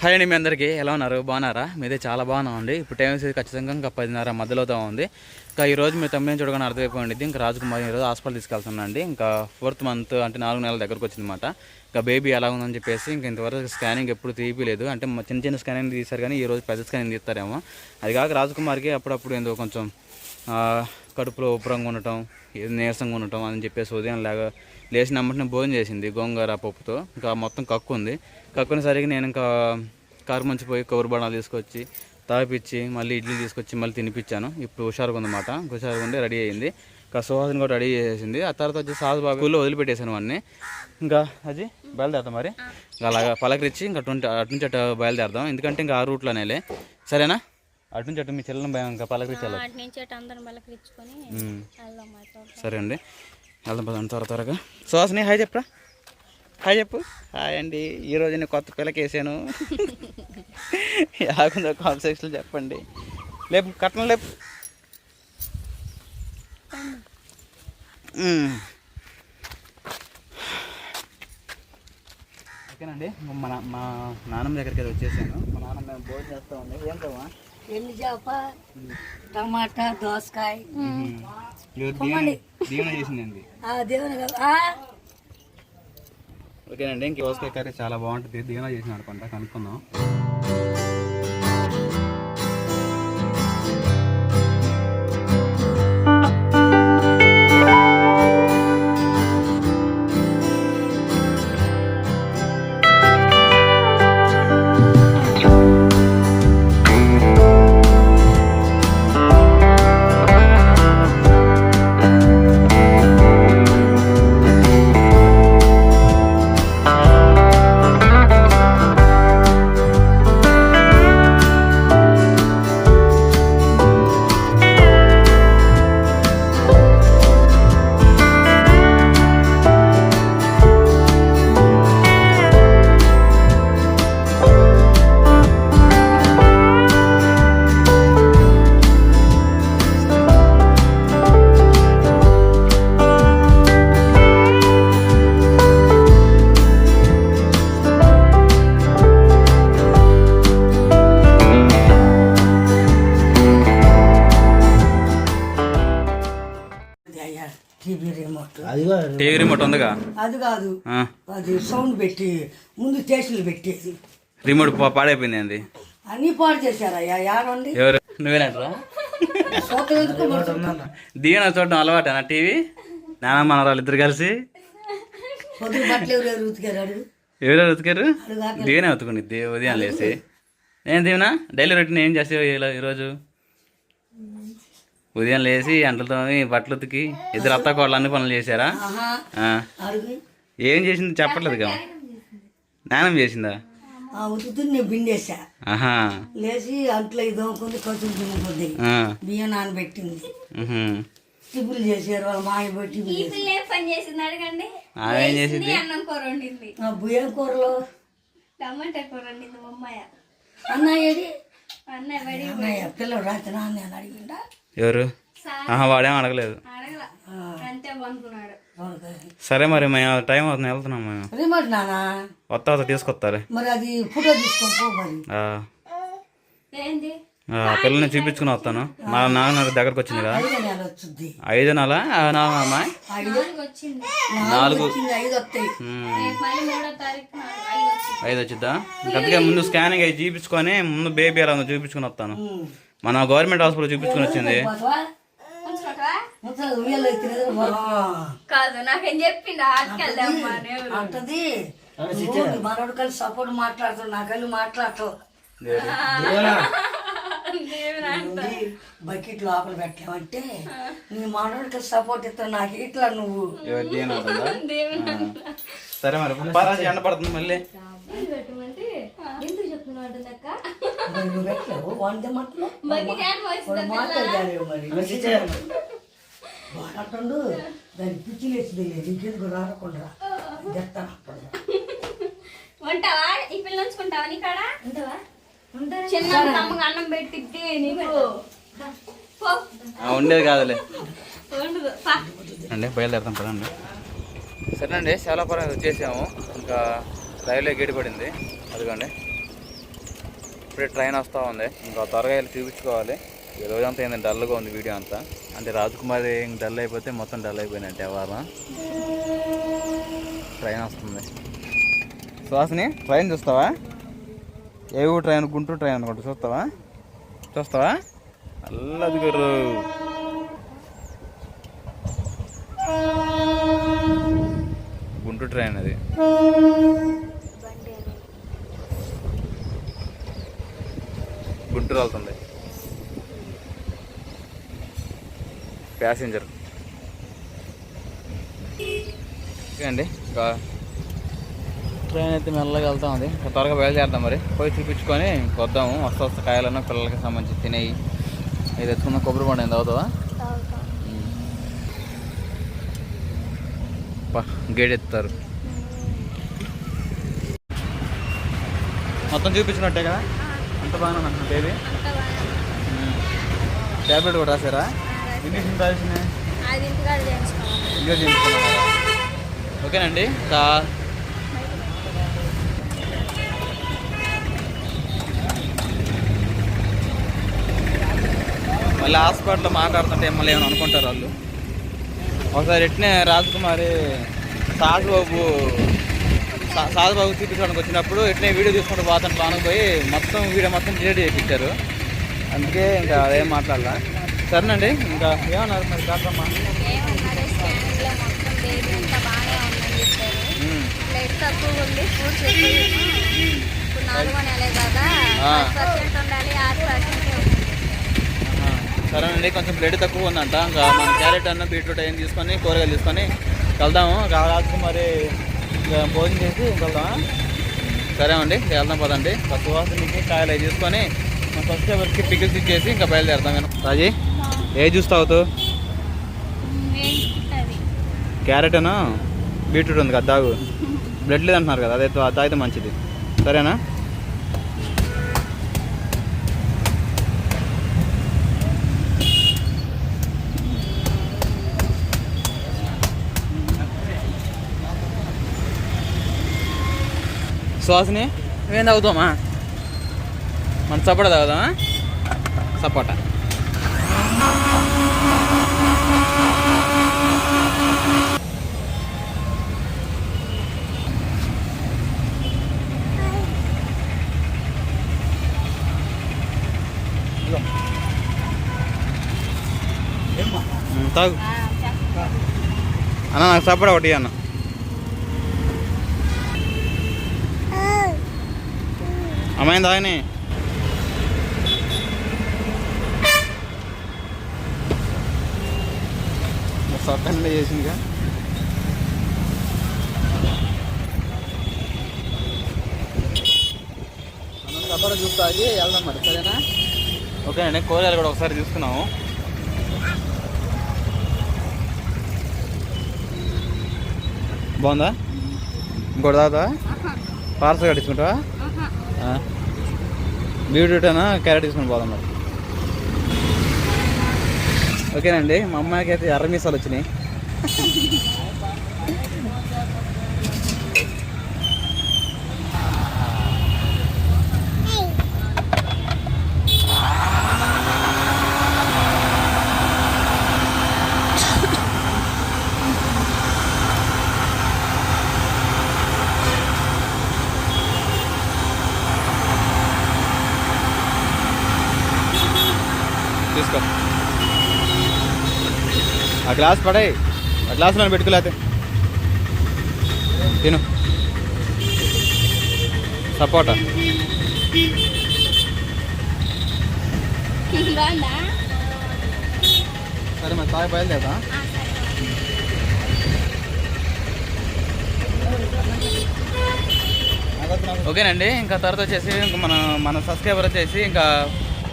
Hi అండి మీ అందరికీ. ఎలా ఉన్నారు? బాగున్నారా? మీదే చాలా బాగున్నామండి. ఇప్పుడు టైం వచ్చేసి ఖచ్చితంగా ఇంకా పదిన్నర మధ్యలోతో ఉంది. ఇంకా ఈ రోజు మీ తమ్మిని చూడగానే అర్థమైపోయింది ఇంకా రాజకుమార్ ఈరోజు హాస్పిటల్ తీసుకెళ్తున్నాండి ఇంకా ఫోర్త్ మంత్ అంటే నాలుగు నెలల దగ్గరకు వచ్చిందన్నమాట. ఇంకా బేబీ ఎలా ఉందని చెప్పేసి ఇంకా ఇంతవరకు స్కానింగ్ ఎప్పుడు తీయలేదు అంటే చిన్న చిన్న స్కానింగ్ తీశారు కానీ ఈ రోజు పెద్ద స్కానింగ్ తీస్తారేమో. అది కాక రాజకుమార్కి అప్పుడప్పుడు ఏందో కొంచెం కడుపులో ఉబ్బరంగా ఉండటం నీరసంగా ఉండటం అని చెప్పేసి ఉదయం లాగా లేచిన అమ్మటిని భోజనం చేసింది గోంగూర పప్పుతో. ఇంకా మొత్తం కక్కు ఉంది. కక్కుని నేను ఇంకా కారు మంచిపోయి కౌరు కొబ్బరి తీసుకొచ్చి తాగిపిచ్చి మళ్ళీ ఇడ్లీ తీసుకొచ్చి మళ్ళీ తినిపించాను ఇప్పుడు హుషారుగా ఉందన్నమాట. హుషారుగా ఉండి రెడీ అయ్యింది ఇంకా సుహాసిని కూడా రెడీ చేసేసింది ఆ తర్వాత వచ్చి సాజు బాబు స్కూల్లో వదిలిపెట్టేశాను వాడిని. ఇంకా అది బయలుదేరదాం మరి. ఇంకా అలాగా పలకరించి ఇంకా అటు అటు నుంచి అటు బయలుదేరదాం. ఎందుకంటే ఇంకా ఆ రూట్లోనేలే సరేనా? అటు నుంచి అటు మీ చెల్లెని భయం ఇంకా పలకరించాలి అటు నుంచి అటు అందరం పలకరించుకొని. వెళ్దాం సరే అండి. వెళ్దాం పదండి త్వర త్వరగా. సుహాసిని హాయ్ చెప్పరా? హాయ్ చెప్పు. హాయ్ అండి. ఈరోజు నేను కొత్త పిల్లకి వేసాను ఆకుందో కాల్ సెక్షన్లో చెప్పండి. లేపు కట్నం లేపు. ఓకేనండి. మా నా- మా నాన్నమ్మ దగ్గరికి వచ్చేసాను. మా నాన్నమ్మ భోజనం చేస్తూ ఉంది. ఏం కావా ఎన్ని చేప? టమాటా దోసకాయ. దీవెన చేసిందండి. దేవుని కదా. ఓకేనండి ఇంక దోసకాయ కర్రీ చాలా బాగుంటుంది. దీవెన చేసిన అనుకుంటా కనుక్కుందాం. అయ్యా టీవీ రిమోట్. టీవీ రిమోట్ ఉందిగా? అది కాదు ఆ, అది సౌండ్ పెట్టి ముందు స్టేషన్లు పెట్టేది. రిమోట్ పా- పాడైపోయింది అండి అన్ని పాడు చేశారయ్యా యాడండి ఎవరు? నువ్వేనంటరా? దీవెన చూడడం అలవాటేనా టీవీ? నాన్న మనరాలు ఇద్దరు కలిసి? ఎవరు ఉతికారు దీవెనే ఉతుకుంది ఉదయం లేసి. ఏం దీవెన? డైలీ రొటీన్ ఏం చేసావు ఈరోజు ఉదయం లేచి అంటలతో బట్టలు ఉతికి ఇద్దరు అత్త కోళ్ళు అన్ని పనులు చేశారా? ఏం చేసింది చెప్పట్లేదు కదా? నానం చేసిందా బిండేసా లేచి అంట్లో ఇదోకుంది కొంచెం తినకొద్ది ఆ. బియ్యం నానబెట్టింది. ఉహు. టిఫిన్లు చేశారు వాళ్ళ మాయ టిఫిన్ పని చేసింది అడగండి? ఆమె ఏం చేసింది? అన్నం కూర వండింది. ఆ బియ్యం కూరలో టమాటా కూర వండింది మా అమ్మాయ. అన్నయ్య? అన్నయ్య పిల్లడు రాత్రి నాన్న అని అడిగిండా ఎవరు? ఆహా వాడేం అడగలేదు. సరే మరి మేము టైం అవుతుంది వెళ్తున్నాం మేము. రిమోట్ నానా వస్తా వస్తా తీసుకొస్తారు. మరి అది ఫోటో తీసుకొని పో మరి. ఆ. ఏంది? ఆ, పిల్లల్ని చూపించుకుని వస్తాను. మా నాన్న దగ్గరకు వచ్చింది కదా. ఐదు నెల నాలుగు నాలుగు ఐదు వచ్చిద్దా? అందుకే ముందు స్కానింగ్ అవి చూపించుకొని ముందు బేబీ ఎలా ఉందో చూపించుకుని వస్తాను. మన గవర్నమెంట్ హాస్పిటల్ చూపించుకుని వచ్చింది. కాదు నాకేం చెప్పిండు అంటది మనోడు కలిసి సపోర్ట్ మాట్లాడుతావు నా కలిసి మాట్లాడతావు. బకెట్ లోపల పెట్టామంటే నీ మనోడు కలిసి సపోర్ట్ ఇస్తావు నాకు ఇట్లా నువ్వు. సరే మరి ఎండ పడుతుంది మళ్ళీ. ఎందుకు చెప్తున్నాడు అక్క మరి నువ్వు పెట్టలేవు వంద మట్లు బకెట్ యాడ్ పోసింది మాట్లాడలేవు మరి. వాడంటుండు దాని పిచ్చి లేచింది ఇంకెందుకు రాకుండా చెప్తాను అప్పుడు ఉంటావా ఈ పిల్ల ఉంచుకుంటావా నీ కాడ? ఉంటావా? చిన్న అన్నం పెట్టిద్ది నీకు. పో. ఆ, ఉండేది కాదులే. అండి బయలుదేరుతాం పదండి. సరేనండి చాలా పరం వచ్చేసాము ఇంకా రైల్వే గేట్ పడింది. అదిగోండి. ఇప్పుడే ట్రైన్ వస్తూ ఉంది. ఇంకా త్వరగా వెళ్ళి చూపించుకోవాలి. ఈ రోజంతా ఏంది డల్గా ఉంది వీడియో అంతా. అంటే రాజకుమారి డల్ అయిపోతే మొత్తం డల్ అయిపోయినట్టు ఎవరు ట్రైన్ వస్తుంది. సుహాసిని ట్రైన్ చూస్తావా? ఏ ఊరు ట్రైన్? గుంటూరు ట్రైన్ అనుకుంటా. చూస్తావా? చూస్తావా? అల్లది గురు గుంటూరు ట్రైన్ అది. గుంటూరు వెళ్తుంది. ప్యాసింజర్ అండి ఇంకా ట్రైన్ అయితే మెల్లగా వెళ్తా ఉంది. త్వరగా బయలుదేరుతాం మరి. పోయి చూపించుకొని వద్దాము. వస్తా వస్తా కాయలన్నా పిల్లలకి సంబంధించి తినేయి. ఇది తెచ్చుకున్న కొబ్బరి బండి ఎంత అవుతుందా గేట్ ఎత్తారు మొత్తం చూపించినట్టే కదా? అంత బాగానే ఉంది. బేబీ ట్యాబ్లెట్ కూడా అది ఇంటికాడ చేయించుకోవాలి. ఇంకా చేయించుకున్నారా ఓకేనండి. ఇంకా మళ్ళీ హాస్పిటల్లో మాట్లాడుతుంటే మళ్ళీ ఏమైనా అనుకుంటారు వాళ్ళు? ఒకసారి ఎట్నే రాజకుమారి సాధుబాబు సా- సాధుబాబు చూపించడానికి వచ్చినప్పుడు ఎట్నే వీడియో తీసుకుంటూ పోతాను బాగా పోయి మొత్తం వీడియో మొత్తం డిలీట్ చేయించారు అందుకే ఇంకా అదేం మాట్లాడాల. సరేనండి ఇంకా ఏమన్నారు మరి తక్కువ ఉంది. ఇప్పుడు నాలుగో నెలే కదా. పర్సెంట్ ఉండాలి ఆరు పర్సెంట్ సరేనండి కొంచెం బ్లడ్ తక్కువ ఉందంట. ఇంకా మన క్యారెట్ అన్న బీట్రూట్ ఏం తీసుకొని కూరగాయలు తీసుకొని వెళ్దాము రాజకుమారి భోజనం చేసి ఇంక వెళ్దామా సరే అండి వెళ్దాం పదండి. ఇంకా సువాసనకి కాయలు అవి తీసుకొని ఫస్ట్ ఎవరికి పికిల్స్ ఇచ్చేసి ఇంకా బయలుదేరుతాం నేను. రాజీ ఏ జ్యూస్ తాగుతావు క్యారెట్ బీట్రూట్ ఉంది కదా తాగు. బ్లడ్ లేదంటున్నారు కదా అదే తాగితే మంచిది. సరేనా? సుహాసిని ఏం తాగుతామా మన సపోటా తాగుదామా సపోటా. తాగు. అన్న నాకు సపోటా ఒకటి అన్న అమ్మాయి తాగని సొక్కనే చేసిందిగా చూపు తాగి వెళ్దాం మరి సరేనా? ఓకే అండి కూరగాయలు కూడా ఒకసారి తీసుకున్నాము బాగుందా? ఇంకోటి తాగుతా పార్సల్ కట్టించుకుంటావా? బీట్రూట్ క్యారెట్ తీసుకుని పోదాం మరి. ఓకేనండి మా అమ్మాయికి అయితే ఎర్ర మీసాలు వచ్చినాయి. తీసుకో. ఆ గ్లాస్ పడాయి. ఆ గ్లాస్ నేను పెట్టుకోలేతే తిను. సపోటా. సరే మరి తాగి బయలుదేరా ఓకేనండి ఇంకా తర్వాత వచ్చేసి ఇంకా మన మన సబ్స్క్రైబర్ వచ్చేసి ఇంకా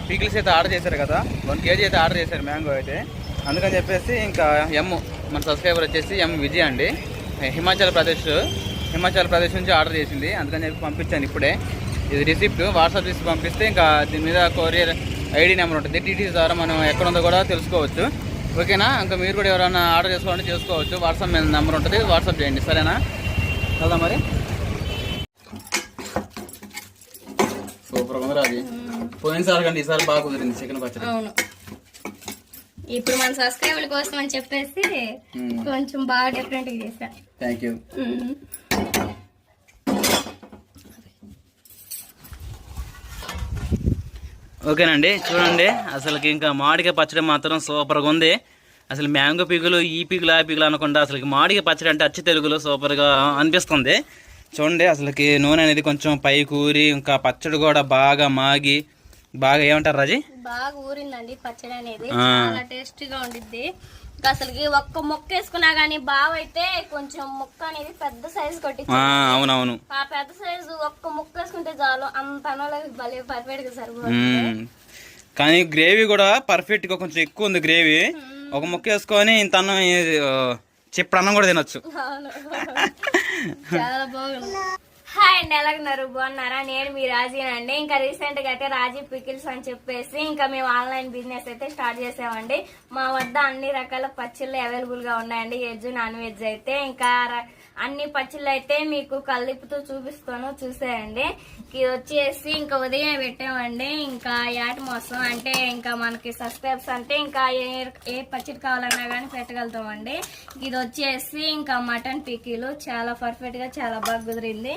పీకిల్స్ అయితే ఆర్డర్ చేశారు కదా. వన్ కేజీ అయితే ఆర్డర్ చేశారు మ్యాంగో అయితే. అందుకని చెప్పేసి ఇంకా ఎమ్ మన సబ్స్క్రైబర్ వచ్చేసి ఎం విజయ్ అండి. హిమాచల్ ప్రదేశ్ హిమాచల్ ప్రదేశ్ నుంచి ఆర్డర్ చేసింది. అందుకని చెప్పి పంపించాను ఇప్పుడే. ఇది రిసిప్ట్ వాట్సాప్ చేసి పంపిస్తే ఇంకా దీని మీద కొరియర్ ఐడి నెంబర్ ఉంటుంది. టీటీ ద్వారా మనం ఎక్కడ ఉందో కూడా తెలుసుకోవచ్చు. ఓకేనా? ఇంకా మీరు కూడా ఎవరైనా ఆర్డర్ చేసుకోవాలంటే చేసుకోవచ్చు. వాట్సాప్ మీద నెంబర్ ఉంటుంది. వాట్సాప్ చేయండి. సరేనా? వెళ్దాం మరి. సూపర్ ఉంది రాజు. పోయినసారి కంటే ఈసారి బాగా కుదిరింది చికెన్ పచ్చడి. అవును. ఇప్పుడు మన సబ్స్క్రైబర్ల కోసం అని చెప్పేసి. కొంచెం బాగా డిఫరెంట్గా చేశా. Thank you. ఓకేనండి చూడండి. అసలుకి ఇంకా మామిడికాయ పచ్చడి మాత్రం సూపర్గా ఉంది. అసలు మ్యాంగో పీకులు ఈ పీకులు ఆ పీకులు అనకుండా అసలు మామిడికాయ పచ్చడి అంటే అచ్చి తెలుగులో సూపర్గా అనిపిస్తుంది. చూడండి అసలుకి నూనె అనేది కొంచెం పై కూరి ఇంకా పచ్చడి కూడా బాగా మాగి బాగా ఏమంటారు రాజీ? బాగా ఊరిందండి పచ్చడి అనేది. చాలా టేస్టీగా ఉండిద్ది. అసలుకి ఒక్క ముక్క వేసుకున్నా గానీ బాగా అయితే కొంచెం ముక్క అనేది పెద్ద సైజు కొట్టి అవునవును. ఆ పెద్ద సైజు ఒక్క ముక్క వేసుకుంటే చాలు. అంత భలే పర్ఫెక్ట్గా సరిపోతుంది. కానీ గ్రేవీ కూడా పర్ఫెక్ట్గా కొంచెం ఎక్కువ ఉంది గ్రేవీ. ఒక ముక్క వేసుకొని ఇంత అన్నం ఏ- ఆ, చిప్పుడు అన్నం కూడా తినొచ్చు. చాలా బాగుంది. హాయ్ అండి ఎలాగున్నారు? బాగున్నారా? నేను మీ రాజీనండి ఇంకా రీసెంట్గా అయితే రాజీ పికిల్స్ అని చెప్పేసి ఇంకా మేము ఆన్లైన్ బిజినెస్ అయితే స్టార్ట్ చేసామండి. మా వద్ద అన్ని రకాల పచ్చళ్ళు అవైలబుల్గా ఉన్నాయండి. వెజ్ నాన్ వెజ్ అయితే ఇంకా అన్ని పచ్చళ్ళు అయితే మీకు కల్లిపుతూ చూపిస్తాను చూసేయండి. ఇది వచ్చేసి ఇంకా ఉదయం పెట్టామండి. ఇంకా యాట మోసం అంటే ఇంకా మనకి సబ్స్క్రైబ్స్ అంటే ఇంకా ఏ ఏ పచ్చడి కావాలన్నా కానీ పెట్టగలుగుతామండి. ఇది వచ్చేసి ఇంకా మటన్ పిక్కీలు చాలా పర్ఫెక్ట్గా చాలా బాగా కుదిరింది.